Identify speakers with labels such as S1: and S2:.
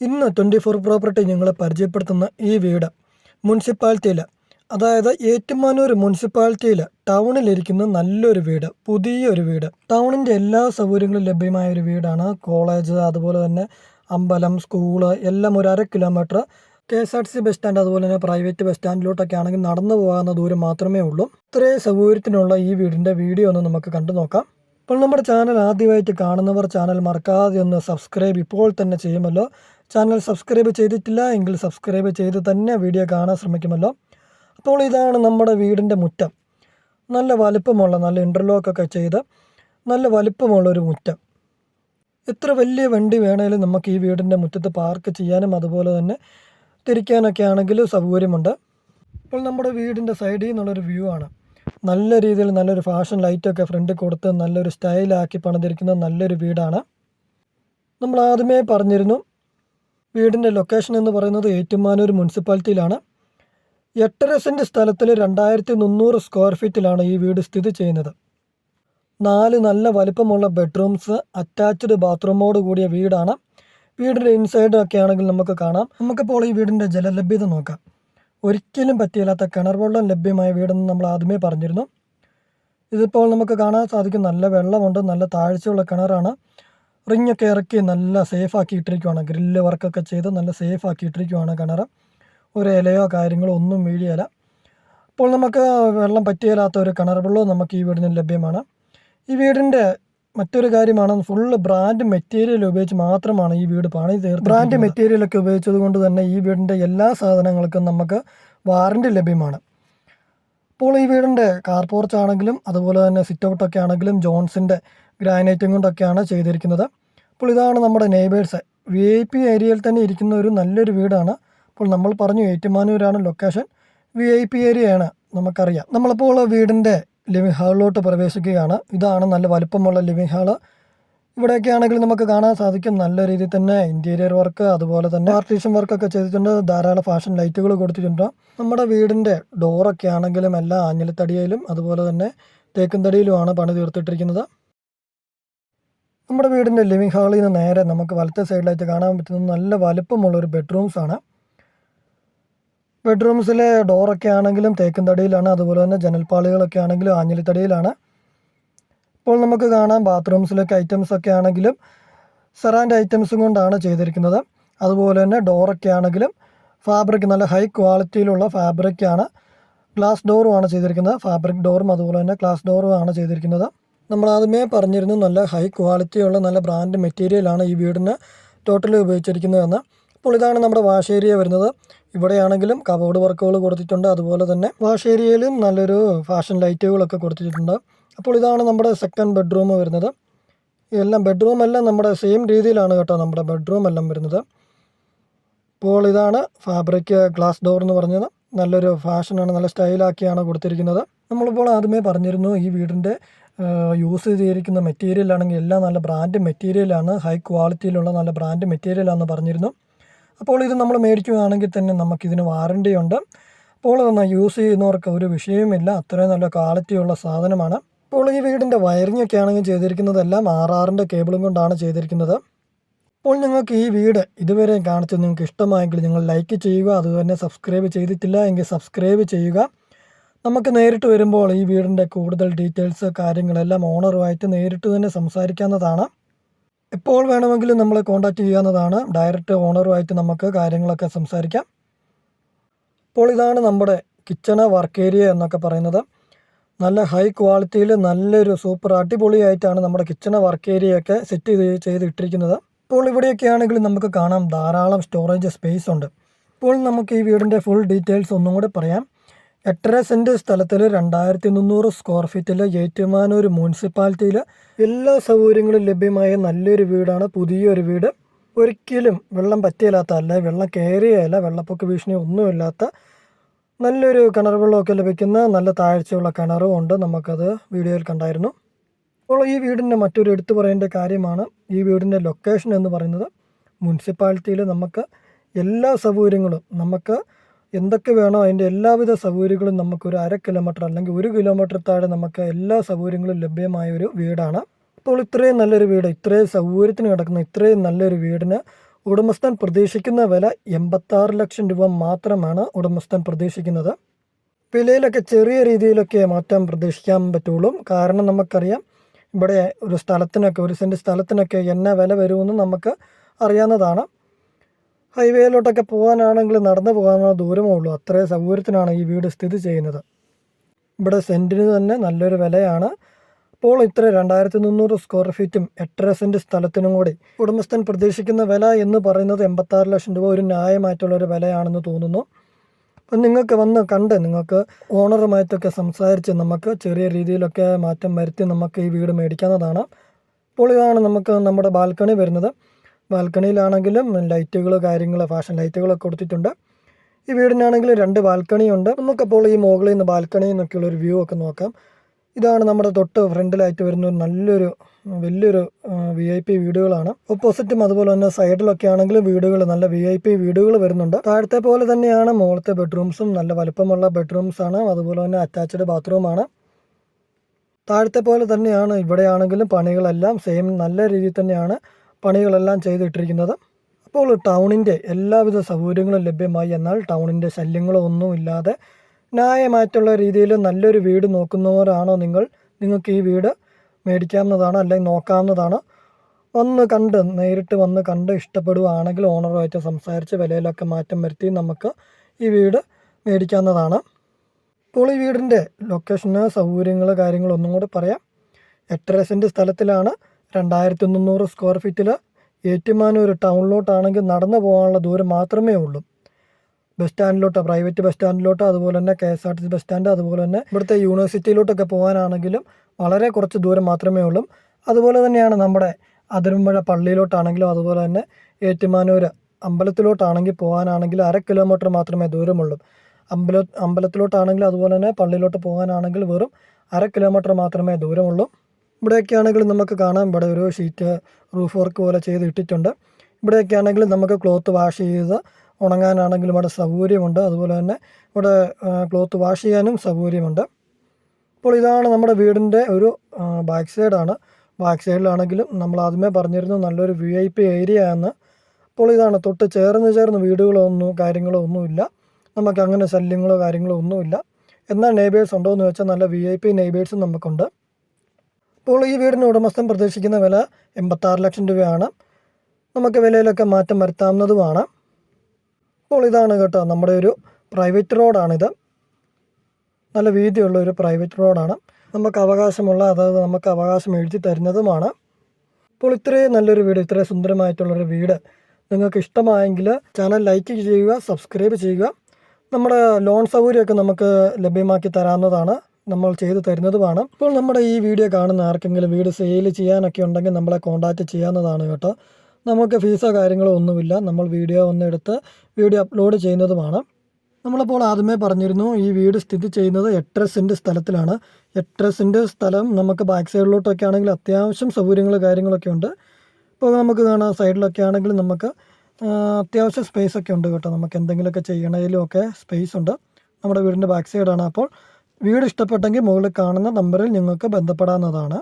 S1: ഇന്ന് twenty four property ഞങ്ങളെ പരിചയപ്പെടുത്തുന്ന ഈ വീട് മുനിസിപ്പാലിറ്റിയിൽ അതായത് ഏറ്റുമാനൂർ മുനിസിപ്പാലിറ്റിയിൽ ടൗണിലിരിക്കുന്ന നല്ലൊരു വീട് പുതിയൊരു വീട്. ടൗണിന്റെ എല്ലാ സൗകര്യങ്ങളും ലഭ്യമായ ഒരു വീടാണ്. കോളേജ് അതുപോലെ തന്നെ അമ്പലം സ്കൂൾ എല്ലാം ഒരു അര kilometre. K S R T C bus stand അതുപോലെ തന്നെ പ്രൈവറ്റ് ബസ് സ്റ്റാൻഡിലോട്ടൊക്കെ ആണെങ്കിൽ നടന്നു പോകാവുന്ന ദൂരം മാത്രമേ ഉള്ളൂ. ഇത്രയും സൗകര്യത്തിനുള്ള ഈ വീടിന്റെ വീഡിയോ ഒന്ന് നമുക്ക് കണ്ടു നോക്കാം. അപ്പോൾ നമ്മുടെ ചാനൽ ആദ്യമായിട്ട് കാണുന്നവർ ചാനൽ മറക്കാതെ ഒന്ന് സബ്സ്ക്രൈബ് ഇപ്പോൾ തന്നെ ചെയ്യുമല്ലോ. ചാനൽ സബ്സ്ക്രൈബ് ചെയ്തിട്ടില്ല എങ്കിൽ സബ്സ്ക്രൈബ് ചെയ്ത് തന്നെ വീഡിയോ കാണാൻ ശ്രമിക്കുമല്ലോ. അപ്പോൾ ഇതാണ് നമ്മുടെ വീടിന്റെ മുറ്റം. നല്ല വലിപ്പമുള്ള നല്ല ഇന്റർലോക്കൊക്കെ ചെയ്ത് നല്ല വലിപ്പമുള്ള ഒരു മുറ്റം. എത്ര വലിയ വണ്ടി വേണേലും നമുക്ക് ഈ വീടിന്റെ മുറ്റത്ത് പാർക്ക് ചെയ്യാനും അതുപോലെ തന്നെ തിരിക്കാനൊക്കെ ആണെങ്കിലും സൗകര്യമുണ്ട്. അപ്പോൾ നമ്മുടെ വീടിന്റെ സൈഡിൽ നിന്നുള്ളൊരു വ്യൂ ആണ്. നല്ല രീതിയിൽ നല്ലൊരു ഫാഷൻ ലൈറ്റൊക്കെ ഫ്രണ്ടിൽ കൊടുത്ത് നല്ലൊരു സ്റ്റൈലാക്കി പണിതിരിക്കുന്ന നല്ലൊരു വീടാണ്. നമ്മൾ ആദ്യമേ പറഞ്ഞിരുന്നു വീടിന്റെ ലൊക്കേഷൻ എന്ന് പറയുന്നത് ഏറ്റുമാനൂർ മുനിസിപ്പാലിറ്റിയിലാണ്. എട്ടര സെന്റ് സ്ഥലത്തിൽ രണ്ടായിരത്തി മുന്നൂറ് സ്ക്വയർ ഫീറ്റിലാണ് ഈ വീട് സ്ഥിതി ചെയ്യുന്നത്. നാല് നല്ല വലിപ്പമുള്ള ബെഡ്റൂംസ് അറ്റാച്ച്ഡ് ബാത്റൂമോട് കൂടിയ വീടാണ്. വീടിന്റെ ഇൻസൈഡ് ഒക്കെ ആണെങ്കിൽ നമുക്ക് കാണാം. നമുക്കിപ്പോൾ ഈ വീടിന്റെ ജലലഭ്യത നോക്കാം. ഒരിക്കലും പറ്റിയില്ലാത്ത കിണർ വെള്ളം ലഭ്യമായ വീടെന്ന് നമ്മൾ ആദ്യമേ പറഞ്ഞിരുന്നു. ഇതിപ്പോൾ നമുക്ക് കാണാൻ സാധിക്കും നല്ല വെള്ളമുണ്ട് നല്ല താഴ്ചയുള്ള കിണറാണ്. റിങ്ങൊക്കെ ഇറക്കി നല്ല സേഫ് ആക്കി ഇട്ടിരിക്കുവാണ് ഗ്രില്ല് വർക്കൊക്കെ ചെയ്ത് നല്ല സേഫ് ആക്കി ഇട്ടിരിക്കുവാണ് കിണർ ഒരു ഇലയോ കാര്യങ്ങളോ ഒന്നും വീഴിയല്ല. അപ്പോൾ നമുക്ക് വെള്ളം പറ്റിയല്ലാത്ത ഒരു കിണർ വെള്ളവും നമുക്ക് ഈ വീടിന് ലഭ്യമാണ്. ഈ വീടിന്റെ മറ്റൊരു കാര്യമാണ് ഫുള്ള് ബ്രാൻഡ് മെറ്റീരിയൽ ഉപയോഗിച്ച് മാത്രമാണ് ഈ വീട് പണി തീർത്ത് ബ്രാൻഡ് മെറ്റീരിയലൊക്കെ ഉപയോഗിച്ചത് കൊണ്ട് തന്നെ ഈ വീടിന്റെ എല്ലാ സാധനങ്ങൾക്കും നമുക്ക് വാറന്റി ലഭ്യമാണ്. ഇപ്പോൾ ഈ വീടിന്റെ കാർ പോർച്ച് ആണെങ്കിലും അതുപോലെ തന്നെ സിറ്റ് ഔട്ടൊക്കെ ആണെങ്കിലും ജോൺസിന്റെ ഗ്രാനൈറ്റും കൊണ്ടൊക്കെയാണ് ചെയ്തിരിക്കുന്നത്. അപ്പോൾ ഇതാണ് നമ്മുടെ നെയ്ബേഴ്സ് വി ഐ പി ഏരിയയിൽ തന്നെ ഇരിക്കുന്ന ഒരു നല്ലൊരു വീടാണ്. അപ്പോൾ നമ്മൾ പറഞ്ഞു ഏറ്റുമാനൂരാണ് ലൊക്കേഷൻ വി ഐ പി ഏരിയയാണ് നമുക്കറിയാം. നമ്മളിപ്പോൾ വീടിന്റെ ലിവിംഗ് ഹാളിലോട്ട് പ്രവേശിക്കുകയാണ്. ഇതാണ് നല്ല വലുപ്പമുള്ള ലിവിംഗ് ഹാൾ ഇവിടെയൊക്കെ ആണെങ്കിൽ നമുക്ക് കാണാൻ സാധിക്കും. നല്ല രീതിയിൽ തന്നെ ഇന്റീരിയർ വർക്ക് അതുപോലെ തന്നെ പാർട്ടീഷൻ വർക്കൊക്കെ ചെയ്തിട്ടുണ്ട്. ധാരാളം ഫാഷൻ ലൈറ്റുകൾ കൊടുത്തിട്ടുണ്ട്. നമ്മുടെ വീടിന്റെ ഡോറൊക്കെ ആണെങ്കിലും എല്ലാം ആഞ്ഞിലത്തടിയിലും അതുപോലെ തന്നെ തേക്കുംതടിയിലുമാണ് പണി തീർത്തിട്ടിരിക്കുന്നത്. നമ്മുടെ വീടിന്റെ ലിവിങ് ഹാളിൽ നിന്ന് നേരെ നമുക്ക് വലത്തെ സൈഡിലായിട്ട് കാണാൻ പറ്റുന്ന നല്ല വലുപ്പമുള്ള ഒരു ബെഡ്റൂംസ് ആണ്. ബെഡ്റൂംസിലെ ഡോറൊക്കെ ആണെങ്കിലും തേക്കുംതടിയിലാണ് അതുപോലെ തന്നെ ജനൽപ്പാളികളൊക്കെ ആണെങ്കിലും ആഞ്ഞിലിത്തടിയിലാണ്. ഇപ്പോൾ നമുക്ക് കാണാം ബാത്റൂംസിലൊക്കെ ഐറ്റംസ് ഒക്കെ ആണെങ്കിലും സെറാൻഡ് ഐറ്റംസും കൊണ്ടാണ് ചെയ്തിരിക്കുന്നത്. അതുപോലെ തന്നെ ഡോറൊക്കെ ആണെങ്കിലും ഫാബ്രിക് നല്ല ഹൈ ക്വാളിറ്റിയിലുള്ള ഫാബ്രിക്കാണ് ഗ്ലാസ് ഡോറും ആണ് ചെയ്തിരിക്കുന്നത്. ഫാബ്രിക് ഡോറും അതുപോലെ തന്നെ ഗ്ലാസ് ഡോറും ആണ് ചെയ്തിരിക്കുന്നത്. നമ്മൾ ആദ്യമേ പറഞ്ഞിരുന്നു നല്ല ഹൈ ക്വാളിറ്റിയുള്ള നല്ല ബ്രാൻഡ് മെറ്റീരിയലാണ് ഈ വീടിന് ടോട്ടലി ഉപയോഗിച്ചിരിക്കുന്നതെന്ന് അപ്പോൾ ഇതാണ് നമ്മുടെ വാഷ് ഏരിയ വരുന്നത്. ഇവിടെയാണെങ്കിലും കബോർഡ് വർക്കുകൾ കൊടുത്തിട്ടുണ്ട്. അതുപോലെ തന്നെ വാഷ് ഏരിയയിലും നല്ലൊരു ഫാഷൻ ലൈറ്റുകളൊക്കെ കൊടുത്തിട്ടുണ്ട്. അപ്പോൾ ഇതാണ് നമ്മുടെ സെക്കൻഡ് ബെഡ്റൂം വരുന്നത്. എല്ലാം ബെഡ്റൂം എല്ലാം നമ്മുടെ സെയിം രീതിയിലാണ് കേട്ടോ നമ്മുടെ ബെഡ്റൂം എല്ലാം വരുന്നത്. അപ്പോൾ ഇതാണ് ഫാബ്രിക് ഗ്ലാസ് ഡോർ എന്ന് പറഞ്ഞത്. നല്ലൊരു ഫാഷനാണ് നല്ല സ്റ്റൈലാക്കിയാണ് കൊടുത്തിരിക്കുന്നത്. നമ്മളിപ്പോൾ ആദ്യമേ പറഞ്ഞിരുന്നു ഈ വീടിന്റെ യൂസ് ചെയ്തിരിക്കുന്ന മെറ്റീരിയൽ ആണെങ്കിൽ എല്ലാം നല്ല ബ്രാൻഡ് മെറ്റീരിയലാണ് ഹൈ ക്വാളിറ്റിയിലുള്ള നല്ല ബ്രാൻഡ് മെറ്റീരിയലാണെന്ന് പറഞ്ഞിരുന്നു. അപ്പോൾ ഇത് നമ്മൾ മേടിക്കുകയാണെങ്കിൽ തന്നെ നമുക്കിതിന് വാറണ്ടി ഉണ്ട്. അപ്പോൾ യൂസ് ചെയ്യുന്നവർക്ക് ഒരു വിഷയവുമില്ല. അത്രയും നല്ല ക്വാളിറ്റിയുള്ള സാധനമാണ്. അപ്പോൾ ഈ വീടിന്റെ വയറിംഗ് ഒക്കെ ആണെങ്കിൽ ചെയ്തിരിക്കുന്നതെല്ലാം ആർ ആറിന്റെ കേബിളും കൊണ്ടാണ് ചെയ്തിരിക്കുന്നത്. അപ്പോൾ നിങ്ങൾക്ക് ഈ വീട് ഇതുവരെ കാണിച്ച് നിങ്ങൾക്ക് ഇഷ്ടമായെങ്കിൽ നിങ്ങൾ ലൈക്ക് ചെയ്യുക അതുതന്നെ സബ്സ്ക്രൈബ് ചെയ്തിട്ടില്ല എങ്കിൽ സബ്സ്ക്രൈബ് ചെയ്യുക. നമുക്ക് നേരിട്ട് വരുമ്പോൾ ഈ വീടിന്റെ കൂടുതൽ ഡീറ്റെയിൽസ് കാര്യങ്ങളെല്ലാം ഓണറുമായിട്ട് നേരിട്ട് തന്നെ സംസാരിക്കാവുന്നതാണ്. എപ്പോൾ വേണമെങ്കിലും നമ്മളെ കോൺടാക്റ്റ് ചെയ്യാവുന്നതാണ്. ഡയറക്റ്റ് ഓണറുമായിട്ട് നമുക്ക് കാര്യങ്ങളൊക്കെ സംസാരിക്കാം. അപ്പോൾ ഇതാണ് നമ്മുടെ കിച്ചണ് വർക്ക് ഏരിയ എന്നൊക്കെ പറയുന്നത്. നല്ല ഹൈ ക്വാളിറ്റിയിൽ നല്ലൊരു സൂപ്പർ അടിപൊളിയായിട്ടാണ് നമ്മുടെ കിച്ചണ് വർക്ക് ഏരിയയൊക്കെ സെറ്റ് ചെയ്ത് ചെയ്തിട്ടിരിക്കുന്നത്. ഇപ്പോൾ ഇവിടെയൊക്കെ ആണെങ്കിൽ നമുക്ക് കാണാം ധാരാളം സ്റ്റോറേജ് സ്പേസ് ഉണ്ട്. ഇപ്പോൾ നമുക്ക് ഈ വീടിന്റെ ഫുൾ ഡീറ്റെയിൽസ് ഒന്നും കൂടെ പറയാം. എട്ടര സെന്റ് സ്ഥലത്തിൽ രണ്ടായിരത്തി മുന്നൂറ് സ്ക്വയർ ഫീറ്റിൽ ഏറ്റുമാനൂർ മുനിസിപ്പാലിറ്റിയിൽ എല്ലാ സൗകര്യങ്ങളും ലഭ്യമായ നല്ലൊരു വീടാണ് പുതിയൊരു വീട്. ഒരിക്കലും വെള്ളം പറ്റിയില്ലാത്ത അല്ല വെള്ളം കയറിയല്ല വെള്ളപ്പൊക്ക ഭീഷണി ഒന്നുമില്ലാത്ത നല്ലൊരു കിണർ വെള്ളമൊക്കെ ലഭിക്കുന്ന നല്ല താഴ്ചയുള്ള കിണറും ഉണ്ട്. നമുക്കത് വീഡിയോയിൽ കണ്ടായിരുന്നു. അപ്പോൾ ഈ വീടിന്റെ മറ്റൊരു എടുത്തു പറയേണ്ട കാര്യമാണ് ഈ വീടിന്റെ ലൊക്കേഷൻ എന്ന് പറയുന്നത് മുനിസിപ്പാലിറ്റിയിൽ നമുക്ക് എല്ലാ സൗകര്യങ്ങളും നമുക്ക് എന്തൊക്കെ വേണോ അതിന്റെ എല്ലാവിധ സൗകര്യങ്ങളും നമുക്കൊരു അര കിലോമീറ്റർ അല്ലെങ്കിൽ ഒരു കിലോമീറ്റർ താഴെ നമുക്ക് എല്ലാ സൗകര്യങ്ങളും ലഭ്യമായ ഒരു വീടാണ്. അപ്പോൾ ഇത്രയും നല്ലൊരു വീട് ഇത്രയും സൗകര്യത്തിന് കിടക്കുന്ന ഇത്രയും നല്ലൊരു വീടിന് ഉടമസ്ഥൻ പ്രതീക്ഷിക്കുന്ന വില എൺപത്താറ് ലക്ഷം രൂപ മാത്രമാണ് ഉടമസ്ഥൻ പ്രതീക്ഷിക്കുന്നത്. വിലയിലൊക്കെ ചെറിയ രീതിയിലൊക്കെ മാറ്റം പ്രതീക്ഷിക്കാൻ പറ്റുള്ളൂ. കാരണം നമുക്കറിയാം ഇവിടെ ഒരു സ്ഥലത്തിനൊക്കെ ഒരു സെന്റ് സ്ഥലത്തിനൊക്കെ എന്ന വില വരുമെന്ന് നമുക്ക് അറിയാവുന്നതാണ്. ഹൈവേയിലോട്ടൊക്കെ പോകാനാണെങ്കിൽ നടന്നു പോകാനുള്ള ദൂരമേ ഉള്ളൂ. അത്രയും സൗകര്യത്തിനാണ് ഈ വീട് സ്ഥിതി ചെയ്യുന്നത്. ഇവിടെ സെന്റിന് തന്നെ നല്ലൊരു വിലയാണ്. അപ്പോൾ ഇത്ര രണ്ടായിരത്തി മുന്നൂറ് സ്ക്വയർ ഫീറ്റും എട്ടര സെന്റ് സ്ഥലത്തിനും കൂടി ഉടമസ്ഥൻ പ്രതീക്ഷിക്കുന്ന വില എന്ന് പറയുന്നത് എൺപത്താറ് ലക്ഷം രൂപ ഒരു ന്യായമായിട്ടുള്ള ഒരു വിലയാണെന്ന് തോന്നുന്നു. അപ്പം നിങ്ങൾക്ക് വന്ന് കണ്ട് നിങ്ങൾക്ക് ഓണറുമായിട്ടൊക്കെ സംസാരിച്ച് നമുക്ക് ചെറിയ രീതിയിലൊക്കെ മാറ്റം വരുത്തി നമുക്ക് ഈ വീട് മേടിക്കാവുന്നതാണ്. അപ്പോൾ ഇതാണ് നമുക്ക് നമ്മുടെ ബാൽക്കണി വരുന്നത്. ബാൽക്കണിയിലാണെങ്കിലും ലൈറ്റുകൾ കാര്യങ്ങൾ ഫാഷൻ ലൈറ്റുകളൊക്കെ കൊടുത്തിട്ടുണ്ട്. ഈ വീടിനാണെങ്കിൽ രണ്ട് ബാൽക്കണിയുണ്ട്. നമുക്കപ്പോൾ ഈ മുകളിൽ നിന്ന് ബാൽക്കണിയിൽ നിന്നൊക്കെയുള്ള ഒരു വ്യൂ ഒക്കെ നോക്കാം. ഇതാണ് നമ്മുടെ തൊട്ട് ഫ്രണ്ടിലായിട്ട് വരുന്ന ഒരു നല്ലൊരു വലിയൊരു വി ഐ പി വീടുകളാണ്. ഓപ്പോസിറ്റും അതുപോലെ തന്നെ സൈഡിലൊക്കെ ആണെങ്കിലും വീടുകൾ നല്ല വി ഐ പി വീടുകൾ വരുന്നുണ്ട്. താഴത്തെ പോലെ തന്നെയാണ് മുകളത്തെ ബെഡ്റൂംസും നല്ല വലുപ്പമുള്ള ബെഡ്റൂംസ് ആണ്. അതുപോലെ തന്നെ അറ്റാച്ച്ഡ് ബാത്റൂമാണ് താഴത്തെ പോലെ തന്നെയാണ് ഇവിടെയാണെങ്കിലും പണികളെല്ലാം സെയിം നല്ല രീതിയിൽ തന്നെയാണ് പണികളെല്ലാം ചെയ്തിട്ടിരിക്കുന്നത്. അപ്പോൾ ടൗണിന്റെ എല്ലാവിധ സൗകര്യങ്ങളും ലഭ്യമായി. എന്നാൽ ടൗണിന്റെ ശല്യങ്ങളോ ഒന്നും ഇല്ലാതെ ന്യായമായിട്ടുള്ള രീതിയിൽ നല്ലൊരു വീട് നോക്കുന്നവരാണോ നിങ്ങൾ? നിങ്ങൾക്ക് ഈ വീട് മേടിക്കാവുന്നതാണ് അല്ലെങ്കിൽ നോക്കാവുന്നതാണ്? വന്ന് കണ്ട് നേരിട്ട് വന്ന് കണ്ട് ഇഷ്ടപ്പെടുകയാണെങ്കിൽ ഓണറുമായിട്ട് സംസാരിച്ച് വിലയിലൊക്കെ മാറ്റം വരുത്തി നമുക്ക് ഈ വീട് മേടിക്കാവുന്നതാണ്. ഇപ്പോൾ ഈ വീടിന്റെ ലൊക്കേഷന് സൗകര്യങ്ങൾ കാര്യങ്ങളൊന്നും കൂടി പറയാം. എട്ടര സെന്റ് സ്ഥലത്തിലാണ് രണ്ടായിരത്തി മുന്നൂറ് സ്ക്വയർ ഫീറ്റിൽ ഏറ്റുമാനൂർ ടൗണിലോട്ടാണെങ്കിൽ നടന്നു പോകാനുള്ള ദൂരം മാത്രമേ ഉള്ളൂ. ബസ് സ്റ്റാൻഡിലോട്ട് പ്രൈവറ്റ് ബസ് സ്റ്റാൻഡിലോട്ട് അതുപോലെ തന്നെ K S R T C bus stand അതുപോലെ തന്നെ ഇവിടുത്തെ യൂണിവേഴ്സിറ്റിയിലോട്ടൊക്കെ പോകാനാണെങ്കിലും വളരെ കുറച്ച് ദൂരം മാത്രമേ ഉള്ളൂ. അതുപോലെ തന്നെയാണ് നമ്മുടെ അതിരുമ്പുഴ പള്ളിയിലോട്ടാണെങ്കിലും അതുപോലെ തന്നെ ഏറ്റുമാനൂർ അമ്പലത്തിലോട്ടാണെങ്കിൽ പോകാനാണെങ്കിൽ അര കിലോമീറ്റർ മാത്രമേ ദൂരമുള്ളൂ. അമ്പല അമ്പലത്തിലോട്ടാണെങ്കിൽ അതുപോലെ തന്നെ പള്ളിയിലോട്ട് പോകാനാണെങ്കിൽ വെറും അര കിലോമീറ്റർ മാത്രമേ ദൂരമുള്ളൂ. ഇവിടെയൊക്കെ നമുക്ക് കാണാം ഇവിടെ ഒരു ഷീറ്റ് റൂഫ് വർക്ക് പോലെ ചെയ്ത് ഇട്ടിട്ടുണ്ട് ഇവിടെയൊക്കെ നമുക്ക് ക്ലോത്ത് വാഷ് ചെയ്ത് ഉണങ്ങാനാണെങ്കിലും ഇവിടെ സൗകര്യമുണ്ട്. അതുപോലെ തന്നെ ഇവിടെ ക്ലോത്ത് വാഷ് ചെയ്യാനും സൗകര്യമുണ്ട്. അപ്പോൾ ഇതാണ് നമ്മുടെ വീടിന്റെ ഒരു ബാക്ക് സൈഡാണ്. ബാക്ക് സൈഡിലാണെങ്കിലും നമ്മൾ ആദ്യമേ പറഞ്ഞിരുന്നു നല്ലൊരു വി ഐ പി ഏരിയ എന്ന് അപ്പോൾ ഇതാണ് തൊട്ട് ചേർന്ന് ചേർന്ന് വീടുകളോ ഒന്നും കാര്യങ്ങളോ ഒന്നുമില്ല. നമുക്ക് അങ്ങനെ ശല്യങ്ങളോ കാര്യങ്ങളോ ഒന്നുമില്ല. എന്നാൽ നെയ്ബേഴ്സ് ഉണ്ടോ എന്ന് വെച്ചാൽ നല്ല വി ഐ പി നെയ്ബേഴ്സും നമുക്കുണ്ട്. അപ്പോൾ ഈ വീടിന് ഉടമസ്ഥൻ പ്രതീക്ഷിക്കുന്ന വില എൺപത്താറ് ലക്ഷം രൂപയാണ്. നമുക്ക് വിലയിലൊക്കെ മാറ്റം വരുത്താവുന്നതുമാണ്. അപ്പോൾ ഇതാണ് കേട്ടോ നമ്മുടെ ഒരു പ്രൈവറ്റ് റോഡാണിത് നല്ല വീതിയുള്ള ഒരു പ്രൈവറ്റ് റോഡാണ് നമുക്ക് അവകാശമുള്ള അതായത് നമുക്ക് അവകാശം എഴുതി തരുന്നതുമാണ്. അപ്പോൾ ഇത്രയും നല്ലൊരു വീട് ഇത്രയും സുന്ദരമായിട്ടുള്ളൊരു വീട് നിങ്ങൾക്ക് ഇഷ്ടമായെങ്കിൽ ചാനൽ ലൈക്ക് ചെയ്യുക സബ്സ്ക്രൈബ് ചെയ്യുക. നമ്മുടെ ലോൺ സൗകര്യമൊക്കെ നമുക്ക് ലഭ്യമാക്കി തരാവുന്നതാണ്. നമ്മൾ ചെയ്തു തരുന്നതുമാണ്. ഇപ്പോൾ നമ്മുടെ ഈ വീഡിയോ കാണുന്ന ആർക്കെങ്കിലും വീട് സെയിൽ ചെയ്യാനൊക്കെ ഉണ്ടെങ്കിൽ നമ്മളെ കോൺടാക്റ്റ് ചെയ്യാവുന്നതാണ് കേട്ടോ. നമുക്ക് ഫീസോ കാര്യങ്ങളോ ഒന്നുമില്ല. നമ്മൾ വീഡിയോ ഒന്ന് എടുത്ത് വീഡിയോ അപ്ലോഡ് ചെയ്യുന്നതുമാണ്. നമ്മളപ്പോൾ ആദ്യമേ പറഞ്ഞിരുന്നു ഈ വീട് സ്ഥിതി ചെയ്യുന്നത് എട്ടര സെന്റ് സ്ഥലത്തിലാണ്. എട്ടര സെന്റ് സ്ഥലം നമുക്ക് ബാക്ക് സൈഡിലോട്ടൊക്കെ ആണെങ്കിൽ അത്യാവശ്യം സൗകര്യങ്ങൾ കാര്യങ്ങളൊക്കെ ഉണ്ട്. ഇപ്പോൾ നമുക്ക് കാണാം സൈഡിലൊക്കെ ആണെങ്കിൽ നമുക്ക് അത്യാവശ്യം സ്പേസ് ഒക്കെ ഉണ്ട് കേട്ടോ. നമുക്ക് എന്തെങ്കിലുമൊക്കെ ചെയ്യണതിലും ഒക്കെ സ്പേസ് ഉണ്ട്. നമ്മുടെ വീടിന്റെ ബാക്ക് സൈഡാണ് അപ്പോൾ വീട് ഇഷ്ടപ്പെട്ടെങ്കിൽ മുകളിൽ കാണുന്ന നമ്പറിൽ നിങ്ങൾക്ക് ബന്ധപ്പെടാവുന്നതാണ്.